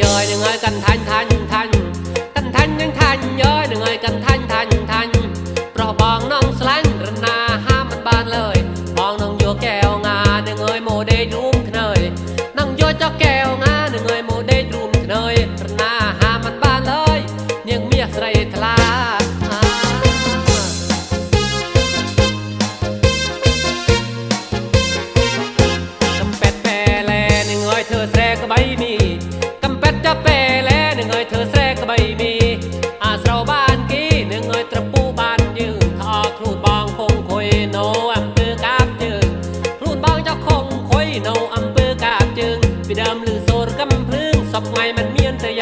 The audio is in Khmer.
ញយនឹងឲ្យកាន់ថាញ់ថាញ់ថាញ់កាន់ថាញ់នឹងថាញ់ញយនឹងឲ្យកាន់ថាញ់ថាញ់ថាញ់ប្រោះបងនងស្លាញ់រណាហាមិនបានឡើយបងនងយកកែវងានឹងឲ្យម៉ូដេលរួមខ្នើយនងយកចុះកែវងា ធ្វើស្រែក្បៃមីកំប៉ែតចាប់ពេល នឹងឲ្យធ្វើស្រែក្បៃមីអាស្រោបានគេនឹងឲ្យត្រពូបានយើងថោខ្លួនបងពងខុយនៅអំពើកាបជើងខ្លួនបងចោះខំខុយនៅអំពើកាបជើងពីដើមលឺសូរកំភ្លើងសពថ្ងៃមិនមានទៅ